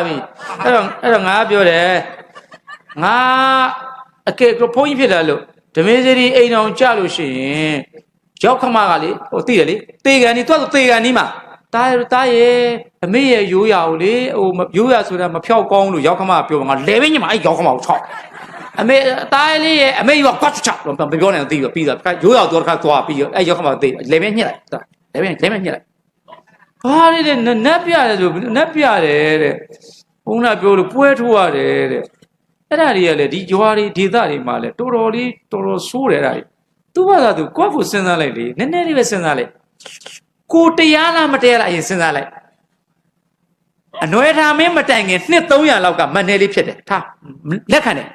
သွားပြီအဲ့တော့အဲ့တော့ငါပြောတယ်ငါအကဲဘုန်းကြီးဖြစ်လာလို့ဓမေစရီအိမ်အောင်ကြလို့ရှိရင်ရောက်ခမကလေဟိုသိတယ်လေတေကန်ဒီတွတ်တေကန်ဒီမှာတားရတားရဲ့အမေရဲ့ရိုးရာကိုလေဟိုရိုးရာဆိုတာမဖြောက်ကောင်းလို့ရောက်ခမကပြောငါလဲမင်းညမအဲ့ရောက်ခမကိုချောက်အမေတားလေးရဲ့အမေရောကွတ်ချောက်တော့ပြောနေတော့ပြီးတော့ပြီးတော့ရိုးရာတော့တစ်ခါသွားပြီးတော့အဲ့ရောက်ခမကိုတေးလဲမင်းညှက်လိုက်လဲမင်းလဲမင်းညှက်လိုက် ဘာလဲတဲ့နတ်ပြတယ်ဆိုနတ်ပြတယ်တဲ့ဘုန်းတော်ပြောလို့ပွဲထိုးရတယ်တဲ့အဲ့ဒါတွေကလည်းဒီကြွားတွေဒေသတွေမှာလည်းတော်တော်လေးတော်တော်ဆိုးတယ်အဲ့ဒါတွေသူ့ဘာသာသူကိုယ့်ကိုစဉ်းစားလိုက်လေနည်းနည်းလေးပဲစဉ်းစားလိုက်ကိုတရားလားမတရားလားအရင်စဉ်းစားလိုက်အနွယ်ထားမင်းမတိုင်ခင်နှစ်300လောက်ကမနယ်လေးဖြစ်တယ်ထားလက်ခံတယ်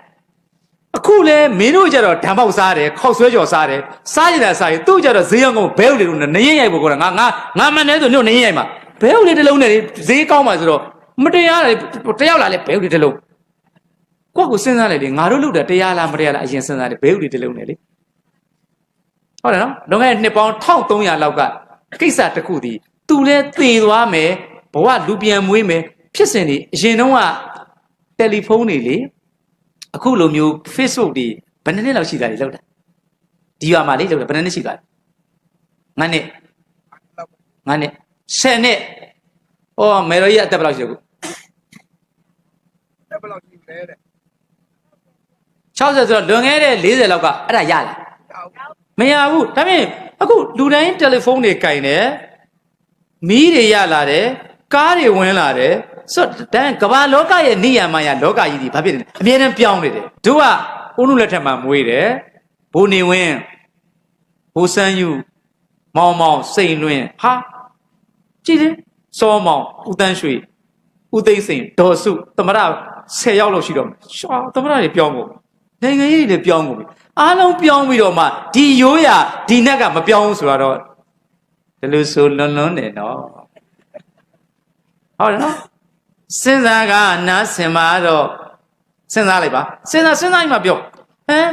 အခုလဲမင်းတို့ကြတော့ဓာတ်ပေါက်စားတယ်ခောက်ဆွဲကြော်စားတယ်စားရတာစားရင်သူ့ကြတော့ဈေးရောက်ကုန်ဘဲဥလေးတို့နရင်ရိုက်ဖို့ခေါ်တာငါငါငါမနယ်ဆိုညို့နရင်ရိုက်မှာဘဲဥလေးတစ်လုံးနဲ့ဈေးကောင်းပါဆိုတော့မတရားလေတယောက်လာလဲဘဲဥလေးတစ်လုံးကိုယ့်ကိုစဉ်းစားလိုက်လေငါတို့လုပ်တာတရားလားမတရားလားအရင်စဉ်းစားတယ်ဘဲဥလေးတစ်လုံးနဲ့လေဟုတ်တယ်နော်လွန်ခဲ့တဲ့နှစ်ပေါင်း1300လောက်ကကိစ္စတစ်ခုတည်းသူလဲသေသွားမယ်ဘဝလူပြန်မွေးမယ်ဖြစ်စဉ်တွေအရင်တုန်းကတယ်လီဖုန်းတွေလေ အခုလိုမျိုး Facebook တွေဘယ်နှစ်နှစ်လောက်ရှိတာလဲလောက်တာဒီရွာမှာလေလောက်တာဘယ်နှစ်နှစ်ရှိသွားလဲငါနှစ်ငါနှစ်ဆယ်နှစ်အော်မေရိုကြီးအသက်ဘယ်လောက်ရှိလဲခုတက်ဘယ်လောက်ရှိလဲတဲ့60ဆိုတော့လွန်ခဲ့တဲ့40လောက်ကအဲ့ဒါရလားတောက်မရဘူးဒါပြင်အခုလူတိုင်းတယ်လီဖုန်းတွေကင်တယ်မီးတွေရလာတယ်ကားတွေဝင်လာတယ် ဆိုတော့ဒါကမ္ဘာလောကရဲ့နေရာမှာရလောကကြီးဒီဘာဖြစ်လဲအမြဲတမ်းပြောင်းနေတယ်တို့ကဦးနုလက်ထက်မှာမွေးတယ်ဘိုးနေဝင်းဘိုးစန်းယူမောင်မောင်စိန်လွင်ဟာကြည့်တယ်စောမောင်ဦးတန်းရွှေဦးသိန်းစိန်ဒေါ်စုသမရ10ယောက်လောက်ရှိတော့မယ်ရှာသမရတွေပြောင်းကုန်ပြီနိုင်ငံရေးတွေလည်းပြောင်းကုန်ပြီအားလုံးပြောင်းပြီးတော့မှဒီရိုးရာဒီနက်ကမပြောင်းဘူးဆိုတော့ဒီလိုဆိုလွန်လွန်တယ်နော်ဟုတ်တယ်နော် စဉ်းစားကနားဆင်မှာတော့စဉ်းစားလိုက်ပါစဉ်းစားစဉ်းစားရင်မှပြောဟမ်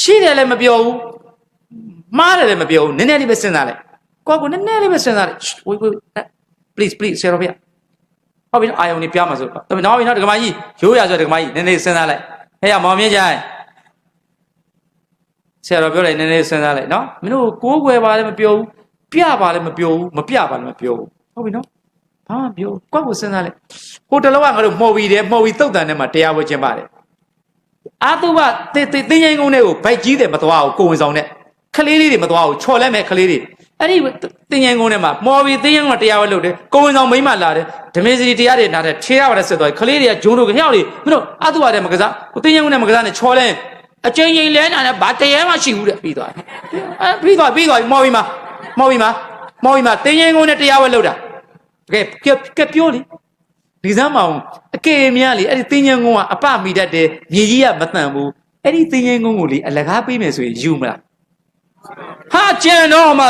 ရှိတယ်လည်းမပြောဘူးမှားတယ်လည်းမပြောဘူးနည်းနည်းလေးပဲစဉ်းစားလိုက်ကိုယ့်ကိုနည်းနည်းလေးပဲစဉ်းစားလိုက်ဝေးဝေး please please ဆရာတော်ဗျာဟုတ်ပြီနော်အာယုန်นี่ပြမှာဆိုတော့နောက်ပြီနော်ဒကမကြီးရိုးရဆိုဒကမကြီးနည်းနည်းစဉ်းစားလိုက်ဟဲ့ရမောင်မြင့်ကြိုင်ဆရာတော်ပြောလိုက်နည်းနည်းစဉ်းစားလိုက်နော်မင်းတို့ကိုးကွယ်ပါလည်းမပြောဘူးပြပါလည်းမပြောဘူးမပြပါလည်းမပြောဘူးဟုတ်ပြီနော် ဘာမှမပြောကိုယ့်ကိုစဉ်းစားလိုက်ဟိုတလောကငါတို့မှော်ပြီးတယ်မှော်ပြီးတုတ်တန်ထဲမှာတရားဝဲခြင်းပါတယ်အာတုဘတေတေတင်းရင်ကုန်းတွေကိုဗိုက်ကြီးတယ်မသွားဘူးကိုဝင်ဆောင်နဲ့ခလေးလေးတွေမသွားဘူးချော်လဲမဲ့ခလေးတွေအဲ့ဒီတင်းရင်ကုန်းထဲမှာမှော်ပြီးတင်းရင်ကုန်းမှာတရားဝဲလုပ်တယ်ကိုဝင်ဆောင်မိမ့်မှလာတယ်ဓမေစီတရားတွေနားတယ်ထေရပါတဲ့ဆက်သွားခလေးတွေကဂျုံတို့ကြောက်လေမင်းတို့အာတုဘတဲ့မကစားဟိုတင်းရင်ကုန်းနဲ့မကစားနဲ့ချော်လဲအကျဉ်းချင်းလဲနာနဲ့ဘာတရားမှရှိဘူးတဲ့ပြီးသွားအဲပြီးသွားပြီးသွားမှော်ပြီးမှမှော်ပြီးမှမှော်ပြီးမှတင်းရင်ကုန်းနဲ့တရားဝဲလုပ်တာတ ကယ်ကဲကဲပြောလေဒီစမ်းမအောင်အကေများလေအဲ့ဒီတင်းញင်းကုန်းကအပမိတတ်တယ်မြေကြီးကမတန်ဘူးအဲ့ဒီတင်းញင်းကုန်းကိုလေအလကားပေးမယ်ဆိုရင်ယူမလားဟာကျန်တော့မှ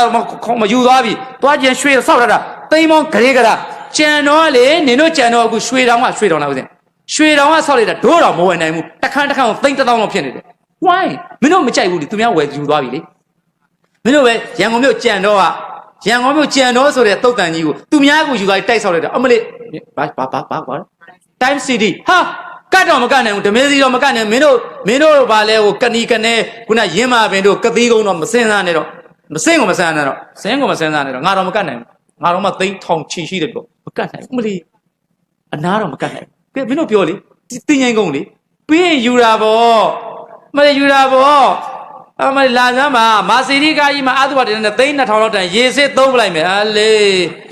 မယူသွားပြီသွားကျန်ရွှေဆောက်ရတာတိမ်မောင်းဂရေကရာကျန်တော့လေနင်တို့ကျန်တော့အခုရွှေတောင်ကရွှေတောင်လားဦးစင်ရွှေတောင်ကဆောက်လိုက်တာဒိုးတော်မဝင်နိုင်ဘူးတခန်းတခန်းကိုသိန်းတစ်သောင်းလောက်ဖြစ်နေတယ် why မင်းတို့မကြိုက်ဘူးလေသူများဝယ်ယူသွားပြီလေမင်းတို့ပဲရန်ကုန်မြို့ကြံတော့က ရန်ကုန်မြို့ကြံတော့ဆိုတဲ့တုတ်တန်ကြီးကိုသူများကိုယူသွားပြီးတိုက်ဆောက်လိုက်တာအမလေးဘာဘာဘာဘာဘာ time city ဟာကတ်တော့မကတ်နိုင်ဘူးဓမေစီတော့မကတ်နိုင်ဘူးမင်းတို့မင်းတို့ဘာလဲဟိုကနီကနေခုနရင်းမာပင်တို့ကတိကုန်းတော့မစင်စားနဲ့တော့မစင်ကိုမစင်နဲ့တော့စင်ကိုမစင်စားနဲ့တော့ငါတော့မကတ်နိုင်ဘူးငါတော့မှသိန်းထောင်ချီရှိတယ်ပြောမကတ်နိုင်ဘူးအမလေးအနာတော့မကတ်နိုင်ဘူးကဲမင်းတို့ပြောလေတင်းငိုင်းကုန်းလေပြီးရင်ယူတာပေါ့မလေးယူတာပေါ့ အမလေးလာစမ်းပါမာစီရီကာကြီးမှာအသုဘတင်တဲ့သိန်း2000လောက်တန်ရေစစ်သုံးပလိုက်မယ်အလေ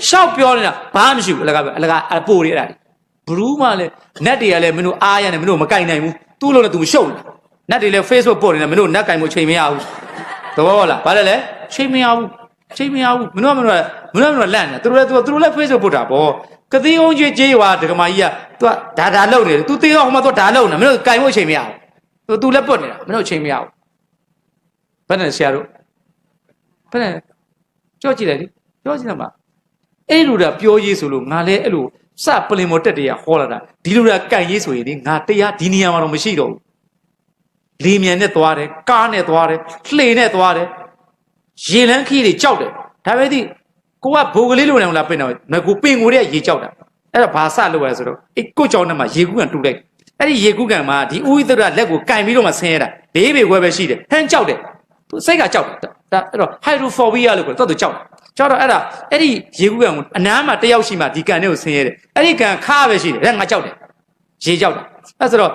ရှောက်ပြောနေတာဘာမှမရှိဘူးအလကားပဲအလကားအပိုတွေအဲ့ဒါတွေဘရူးမှလည်းနက်တွေကလည်းမင်းတို့အားရတယ်မင်းတို့မကင်နိုင်ဘူးသူ့လုံးနဲ့သူမရှုပ်ဘူးနက်တွေလည်း Facebook ပို့နေတယ်မင်းတို့နက်ကင်မှုချိန်မရဘူးသဘောပေါက်လားဘာလဲလဲချိန်မရဘူးချိန်မရဘူးမင်းတို့ကမင်းတို့ကမင်းတို့ကမင်းတို့ကလန့်နေသူတို့လည်းသူသူတို့လည်း Facebook ပို့တာဗောကတိအောင်ကြီးကြေးရွာဒကမာကြီးကသူကဒါဒါလုံနေတယ်သူသေးတော့ဟိုမှာသူဒါလုံနေမင်းတို့ကင်မှုချိန်မရဘူးသူသူလည်းပုတ်နေတာမင်းတို့ချိန်မရဘူး ဘယ်နဲ့ဆရာတို့ဘယ်နဲ့ကြောက်ကြည့်လိုက်လေကြောက်ကြည့်တော့မှာအဲ့လိုတာပြောရေးဆိုလို့ငါလည်းအဲ့လိုစပလင်မော်တက်တရဟောလာတာဒီလိုတာကြိုက်ရေးဆိုရင်ဒီငါတရားဒီနေရာမှာတော့မရှိတော့ဘူးလေမြန်နဲ့သွားတယ်ကားနဲ့သွားတယ်လှေနဲ့သွားတယ်ရေလန်းခီးတွေကြောက်တယ်ဒါပဲဒီကိုကဘိုးကလေးလိုနေအောင်လာပင်တော့ငါကိုပင်ကိုတွေကရေကြောက်တာအဲ့တော့ဘာစလုပ်ရလဲဆိုတော့အေးကိုကြောင်ထဲမှာရေကူးကန်တူလိုက်အဲ့ဒီရေကူးကန်မှာဒီဥိသရလက်ကိုကင်ပြီးတော့မှဆင်းရတာလေးပေခွဲပဲရှိတယ်ဟန်ကြောက်တယ်သူ စိတ်ကကြောက်တယ်ဒါအဲ့တော့ hydrophobia လို့ပြောတော့သူကြောက်တယ်ကြောက်တော့အဲ့ဒါအဲ့ဒီရေကူးကန်ကိုအနားမှာတယောက်ရှိမှဒီကန်နဲ့ကိုဆင်းရတယ်အဲ့ဒီကန်ခါပဲရှိတယ်အဲ့ငါကြောက်တယ်ရေကြောက်တာအဲ့ဆိုတော့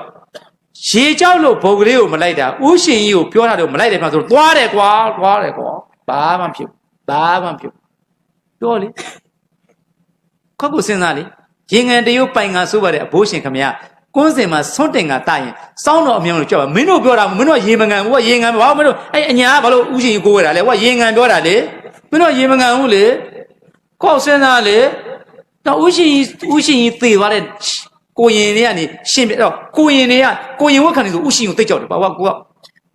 ရေကြောက်လို့ဘုံကလေးကိုမလိုက်တာဥရှင်ကြီးကိုပြောတာတော့မလိုက်တယ်မှဆိုတော့သွားတယ်ကွာသွားတယ်ကွာဘာမှမဖြစ်ဘူးဘာမှမဖြစ်ဘူးပြောလေခောက်ကိုစဉ်းစားလေရေငန်တရုတ်ပိုင်ငါဆိုပါတဲ့အဘိုးရှင်ခမရ ကွန်းစင်မှာဆွန့်တင်ကတာရင်စောင်းတော့အမြင်လို့ကြောက်ပါမင်းတို့ပြောတာမင်းတို့ကရေမငံဘူးကရေငန်ဘာမင်းတို့အဲ့အညာကဘာလို့ဥရှင်ကြီးကိုးရတာလဲဟိုကရေငန်ပြောတာလေမင်းတို့ရေမငံဘူးလေခောက်စဉ်းစားလေတော့ဥရှင်ကြီးဥရှင်ကြီးသေသွားတဲ့ကိုရင်တွေကနေရှင်ပြတော့ကိုရင်တွေကကိုရင်ဝက်ခံနေဆိုဥရှင်ကိုသိကြောက်တယ်ဘာကကိုက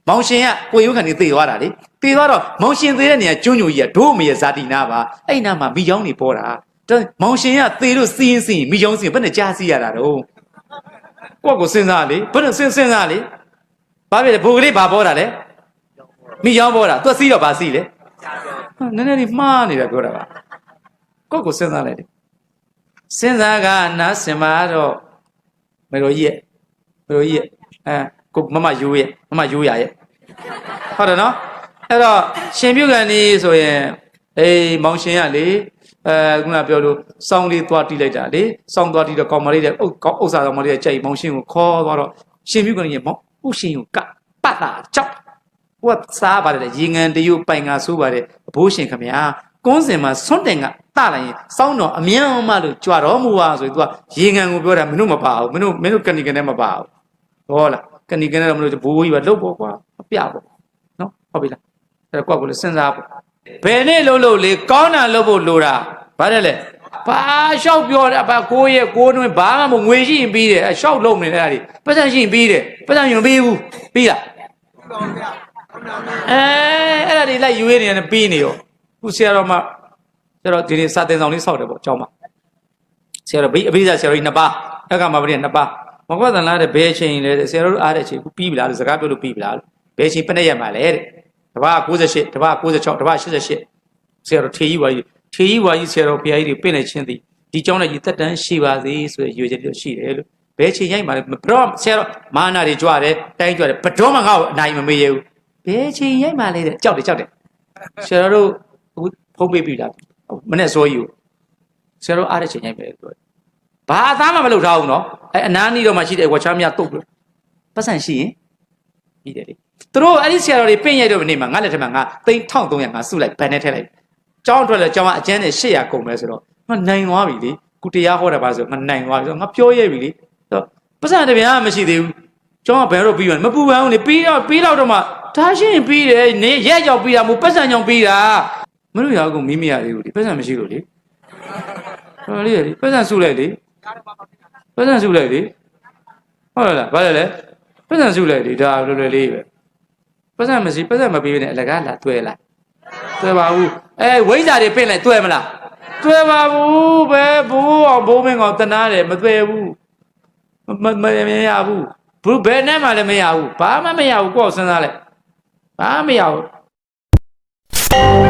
မောင်ရှင်ကကိုရင်ဝက်ခံနေသေသွားတာလေသေသွားတော့မောင်ရှင်သေတဲ့နေရာကျွန်းညိုကြီးကဒို့မရဇာတိနာပါအဲ့နာမှာမိချောင်းနေပေါ်တာတော့မောင်ရှင်ကသေလို့စီးရင်စီးရင်မိချောင်းစီးရင်ဘယ်နဲ့ကြားစီးရတာတော့ ကိုယ့်ကိုစဉ်းစားလေဘယ်နဲ့စဉ်းစဉ်းစားလေဘာဖြစ်လဲဘိုးကလေးဘာပေါ်တာလဲမိချောင်းပေါ်တာသူကစီးတော့ဘာစီးလဲဟာနည်းနည်းလေးမှားနေတာပြောတာပါကိုယ့်ကိုစဉ်းစားလိုက်တယ်စဉ်းစားကနားစင်မာတော့မေတော်ကြီးရဲ့မေတော်ကြီးရဲ့အဲကိုမမယိုးရဲ့မမယိုးရရဲ့ဟုတ်တယ်နော်အဲ့တော့ရှင်ပြုကန်นี่ဆိုရင်အေးမောင်ရှင်ကလေ အဲခုနပြောလို့စောင်းလေးသွားတီးလိုက်တာလေစောင်းသွားတီးတော့ကောင်မလေးတဲ့ဥကောဥစ္စာကောင်မလေးတဲ့ကြိုက်မောင်ရှင်ကိုခေါ်သွားတော့ရှင်ပြုကန်นี่မောင်ဥရှင်ကိုကပတ်တာကြောက်ဟိုကစားပါတယ်ရေငန်တရုပ်ပိုင်ငါဆိုးပါတယ်အဘိုးရှင်ခမညာကွန်းစင်မှာဆွန့်တင်ကတလိုက်ရင်စောင်းတော်အမြန်မလို့ကြွတော်မူပါဆိုပြီး तू ကရေငန်ကိုပြောတာမင်းတို့မပါဘူးမင်းတို့မင်းတို့ကဏီကနေမပါဘူးဟောလားကဏီကနေတော့မလို့ဘိုးကြီးပါလှုပ်ပေါ့ကွာမပြပေါ့နော်ဟုတ်ပြီလားအဲ့တော့ကိုယ့်ကိုယ်လည်းစဉ်းစားပေါ့ ဘယ်နဲ့လှုပ်လို့လေကောင်းတာလှုပ်ဖို့လိုတာဗါတယ်လေဘာလျှောက်ပြောတာဘာကိုရဲ့ကိုတွင်ဘာမှမငွေရှိရင်ပြီးတယ်အလျှောက်လုံးနေတဲ့အဲ့ဒါဒီပတ်စံရှိရင်ပြီးတယ်ပတ်စံရင်မပြီးဘူးပြီးလားအဲအဲ့ဒါဒီလိုက်ယူရနေတယ်ပြီးနေရောခုဆရာတော်မဆရာတော်ဒီနေ့စာသင်ဆောင်လေးစောက်တယ်ပေါ့အကြောင်းပါဆရာတော်ဘိအဘိဇာဆရာတော်ကြီးနှစ်ပါးအကမပရိနှစ်ပါးမကွာသလားတဲ့ဘယ်ချိန်လဲတဲ့ဆရာတော်တို့အားတဲ့ချိန်ခုပြီးပြီလားလို့စကားပြောလို့ပြီးပြီလားလို့ဘယ်ချိန်ပြည့်နေရမှာလဲတဲ့ တပါး98တပါး96တပါး88ဆရာတော်ထေကြီးဝါကြီးထေကြီးဝါကြီးဆရာတော်ဘုရားကြီးတွေပြင့်နေချင်းသည်ဒီကြောင်းနဲ့ကြီးတက်တန်းရှိပါစေဆိုရည်ရွယ်ချက်ပြောရှိတယ်လို့ဘယ်ချိန်ရိုက်မှာလဲဘရောဆရာတော်မာနာတွေကြွတယ်တိုင်းကြွတယ်ဘတော်မှငါ့ကိုအနိုင်မမေးရဘူးဘယ်ချိန်ရိုက်မှာလဲတဲ့ကြောက်တယ်ကြောက်တယ်ဆရာတော်တို့အခုဖုံးပေးပြီလားမနဲ့စောကြီးကိုဆရာတော်အားတဲ့ချိန်ရိုက်ပဲပြောတယ်ဘာအသားမှမလုပ်ထားဘူးနော်အဲအနားနီးတော့မှရှိတဲ့ဝါချားမြတ်တုတ်လို့ပတ်စံရှိရင်ပြီးတယ်လေ သူတို့အဲ့ဒီဆရာတော်တွေပင့်ရိုက်တော့နေမှာငါလက်ထက်မှာငါသိန်း1300ငါစုလိုက်ဘန်နဲ့ထည့်လိုက်ကျောင်းအတွက်လည်းကျောင်းကအကျန်းနဲ့800ကုန်မယ်ဆိုတော့ငါနိုင်သွားပြီလေကုတရားဟောတာပါဆိုငါနိုင်သွားပြီဆိုငါပြောရပြီလေဆိုပတ်စံတပြန်မရှိသေးဘူးကျောင်းကဘယ်တော့ပြီးရမပူပန်းဘူးလေပြီးတော့ပြီးတော့တော့မှဒါရှင်းပြီးတယ်နေရက်ကြောင်ပြီးတာမို့ပတ်စံကြောင်ပြီးတာမလို့ရအောင်မိမိရသေးဘူးလေပတ်စံမရှိလို့လေဟောလေလေပတ်စံစုလိုက်လေပတ်စံစုလိုက်လေဟုတ်လားဗါလဲလေပတ်စံစုလိုက်လေဒါလွယ်လွယ်လေးပဲ ပတ်စံမရှိပတ်စံမပြီးနဲ့အလကားလာတွေ့လားတွေ့ပါဘူးအဲဝိဇ္ဇာတွေပြင်လိုက်တွေ့မလားတွေ့ပါဘူးပဲဘိုးအောင်ဘိုးမင်းကောင်တနာတယ်မတွေ့ဘူးမမမရဘူးဘူးဘယ်နဲ့မှလည်းမရဘူးဘာမှမရဘူးကိုယ့်ကိုစဉ်းစားလိုက်ဘာမှမရဘူး